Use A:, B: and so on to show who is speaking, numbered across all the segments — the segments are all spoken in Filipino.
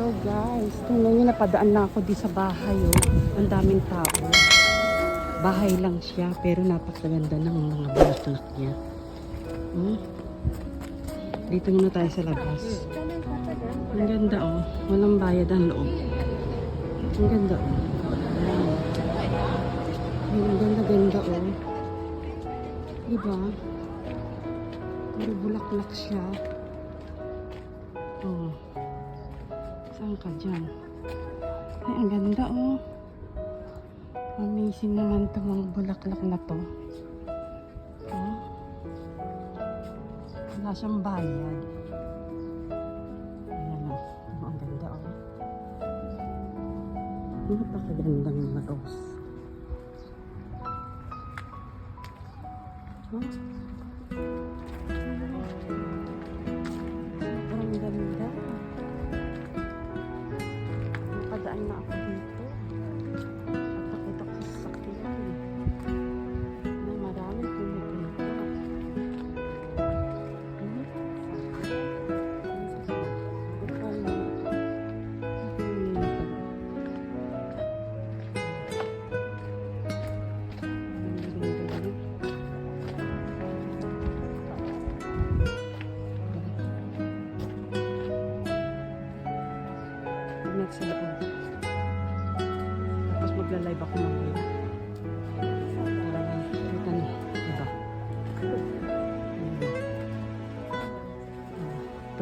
A: Hello guys, tingnan nyo napadaan na ako di sa bahay oh. Ang daming tao. Bahay lang siya pero napakaganda ng mga bulaklak niya. Hmm? Dito muna tayo sa labas. Ang ganda oh. Walang bayad ang loob. Ang ganda oh. Ang ganda ganda oh. Diba? Puro bulaklak siya. Oh. Saan ka dyan? Ay, ang ganda oh. Amazing naman itong mga bulaklak na to. Oh. Wala siyang bayad. Ayan oh. Oh, ang ganda oh. Napakagandang mga rose. Oh.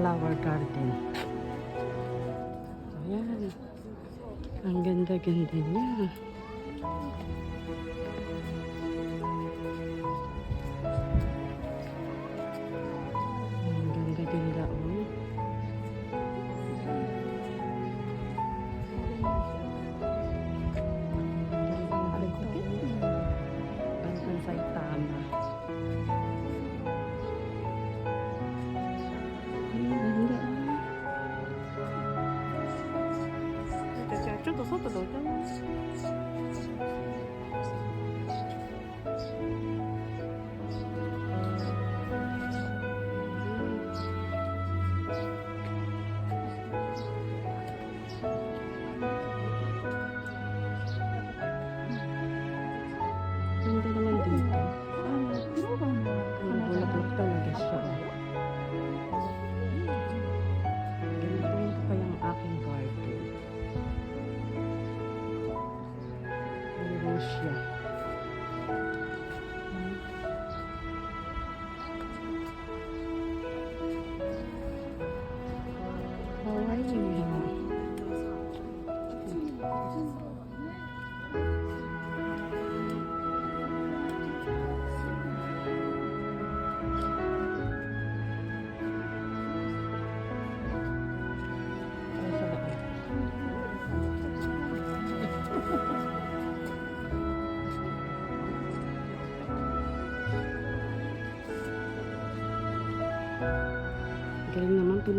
A: Flower garden. Ayan. Ang ganda-ganda niya. tudo. May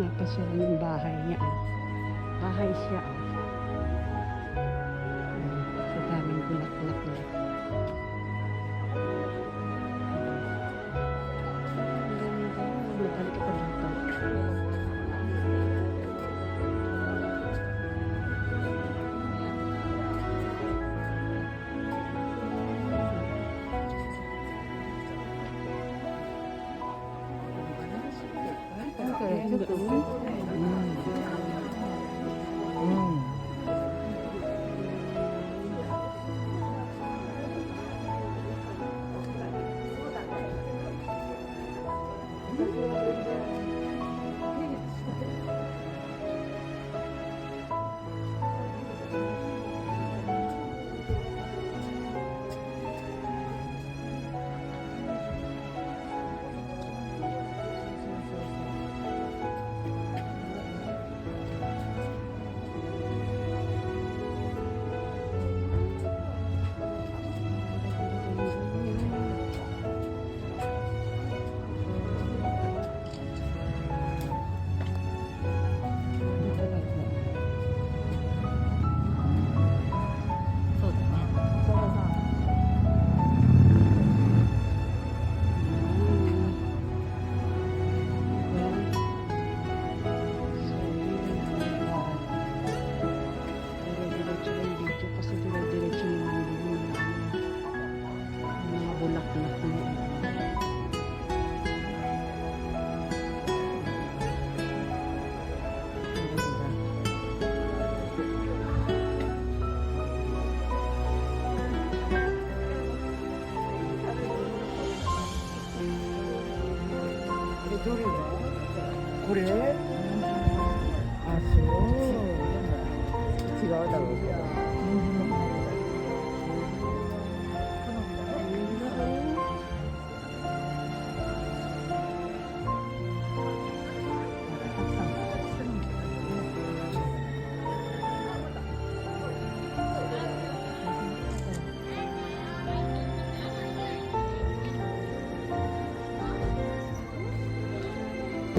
A: pinapasyalan yung bahay niya. ah. Bahay siya. 생겼거든. 음.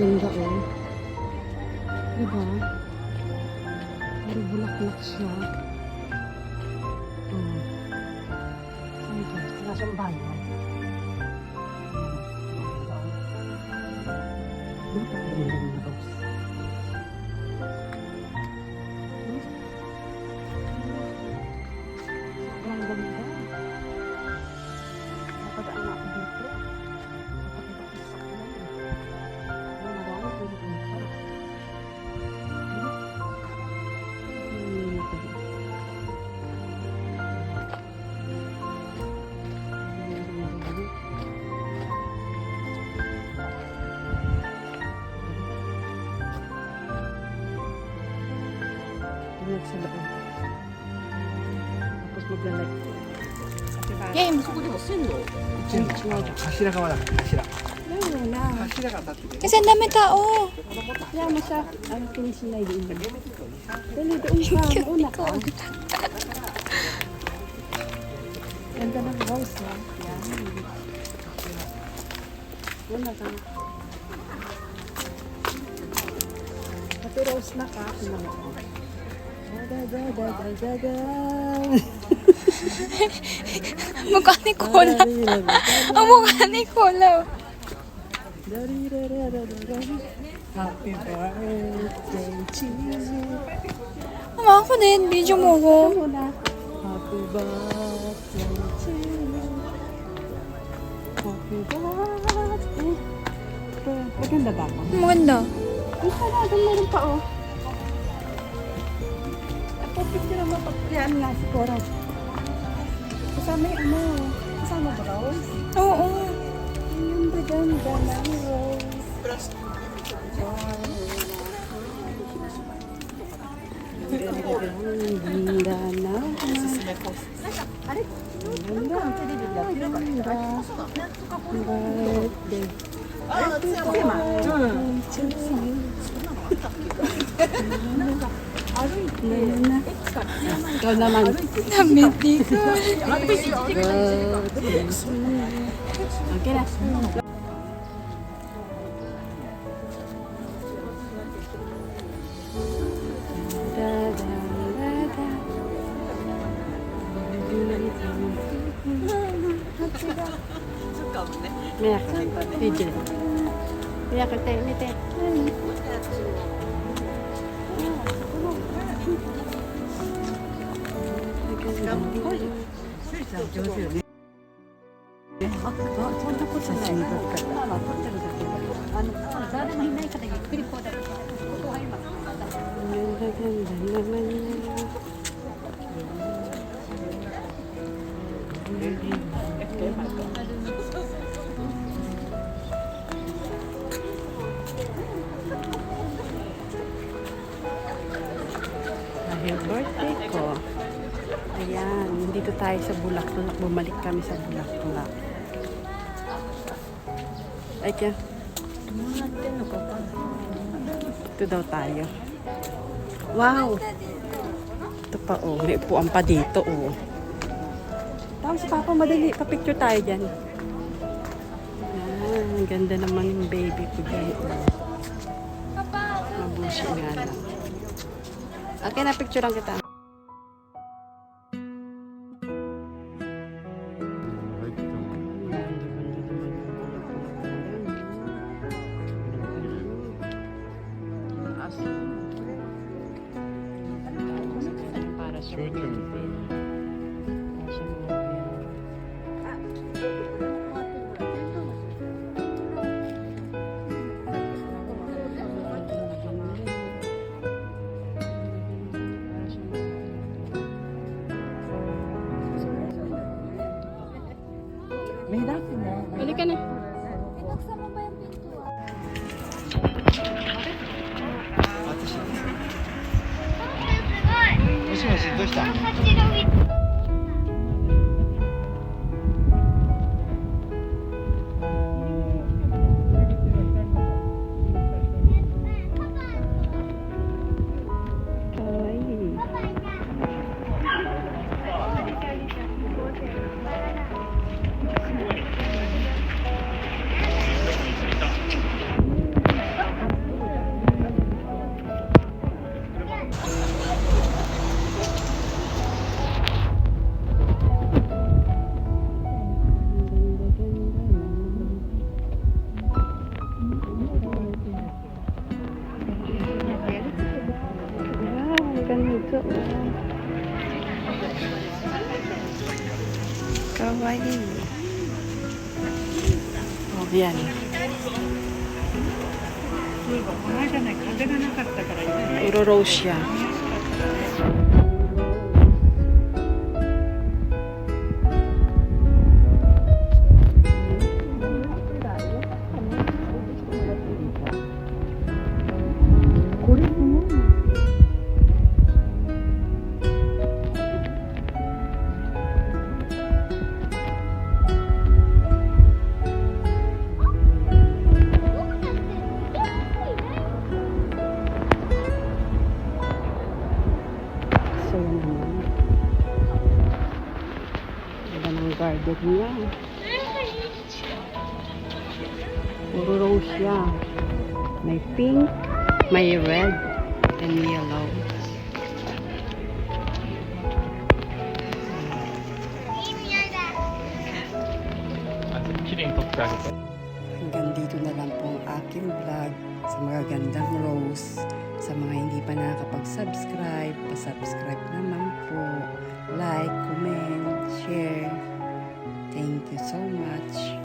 A: Ganda oh. Diba? Pero bulaklak siya. Ka? Nasa bayan. Ano Tingnan sa loob. Tapos maglalike ko.
B: ゲームそこでもすんの
A: Ay, chihuahua.
C: 柱側だ柱
A: Lalo na.
C: 柱が立ってて
D: Kasi ang dami tao.
A: Kaya mo siya. Ano pinisinay din. Dali, doon ka. Una ka. Ganda ng rose na. Yan. Una ka. Pati rose na ka. Una ka.
D: Mukha ni Cola. Ang mukha ni Cola.
A: Happy birthday you.
D: Mama ako din. Video mo ko.
A: Happy birthday you. Happy birthday. Maganda ba ako?
D: Maganda.
A: Ang talaga meron pa oh. Ako picture mo pag yan nga si Cora. Kasama yung ano. Kasama ba Rose?
D: Oo.
A: Ang ganda ng Rose. Ang ganda na. Ang ganda. Birthday. Ikaw
D: 나만
A: 믿니까? 아, 그래. ね。あ、そんなな。あ誰もいないからゆっくりこうだ。け、Thank you. Tayo sa Bulaklak. Bumalik kami sa Bulaklak. Ay, kaya. Ito daw tayo. Wow! Ito pa oh, may upuan pa dito oh. Tapos papa, madali, pa-picture tayo dyan. Ayan, ang ganda naman yung baby ko dyan. Oh. Mabusi nga lang. Okay na, picturean kita. Para sa Balik ka na. Ororoxia. Tulad niya. Puro rose siya. May pink, may red, and yellow. Hanggang dito na lang po ang aking vlog sa mga gandang rose. Sa mga hindi pa nakakapag-subscribe, pa-subscribe naman po. Like, comment, share. Thank you so much.